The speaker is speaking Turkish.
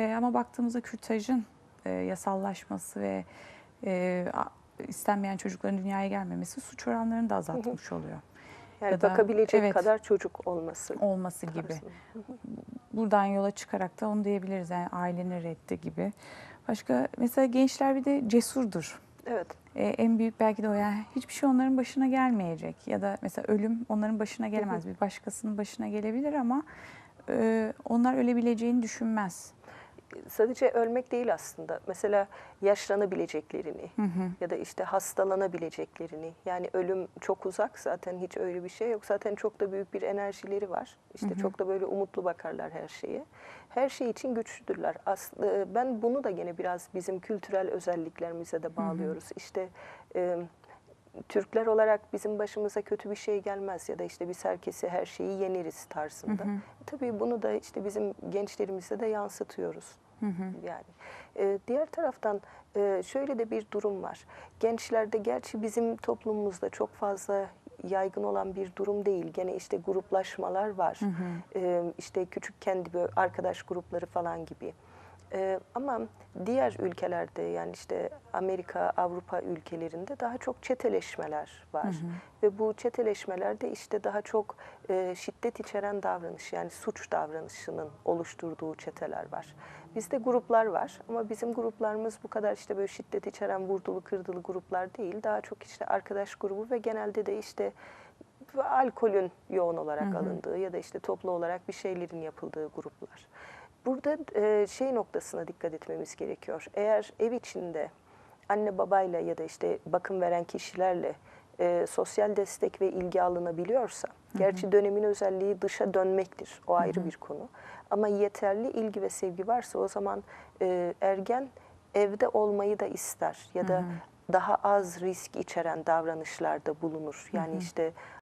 E, ama baktığımızda kürtajın e, yasallaşması ve e, istenmeyen çocukların dünyaya gelmemesi suç oranlarını da azaltmış oluyor. Yani Ya da- bakabilecek evet. kadar çocuk olması. Olması gibi. Buradan yola çıkarak da onu diyebiliriz. Yani ailenin reddi gibi. Başka mesela gençler bir de cesurdur. Evet. E, en büyük belki de o yani hiçbir şey onların başına gelmeyecek ya da mesela ölüm onların başına gelemez bir başkasının başına gelebilir ama e, onlar ölebileceğini düşünmez. Sadece ölmek değil aslında. Mesela yaşlanabileceklerini Hı hı. ya da işte hastalanabileceklerini. Yani ölüm çok uzak zaten hiç öyle bir şey yok. Zaten çok da büyük bir enerjileri var. İşte çok da böyle umutlu bakarlar her şeye. Her şey için güçlüdürler. Aslında ben bunu da gene biraz bizim kültürel özelliklerimize de bağlıyoruz. İşte e, Türkler olarak bizim başımıza kötü bir şey gelmez ya da işte biz herkesi her şeyi yeniriz tarzında. Tabii bunu da işte bizim gençlerimize de yansıtıyoruz. Yani e, diğer taraftan e, şöyle de bir durum var. Gençlerde gerçi bizim toplumumuzda çok fazla yaygın olan bir durum değil. Gene işte gruplaşmalar var. E, işte küçük kendi arkadaş grupları falan gibi. Ee, ama diğer ülkelerde yani işte Amerika, Avrupa ülkelerinde daha çok çeteleşmeler var. Ve bu çeteleşmelerde işte daha çok e, şiddet içeren davranış yani suç davranışının oluşturduğu çeteler var. Bizde gruplar var ama bizim gruplarımız bu kadar işte böyle şiddet içeren vurdulu kırdılı gruplar değil. Daha çok işte arkadaş grubu ve genelde de işte alkolün yoğun olarak alındığı ya da işte toplu olarak bir şeylerin yapıldığı gruplar. Burada e, şey noktasına dikkat etmemiz gerekiyor. Eğer ev içinde anne babayla ya da işte bakım veren kişilerle e, sosyal destek ve ilgi alınabiliyorsa, gerçi dönemin özelliği dışa dönmektir, o ayrı bir konu. Ama yeterli ilgi ve sevgi varsa o zaman e, ergen evde olmayı da ister ya da daha az risk içeren davranışlarda bulunur. Yani işte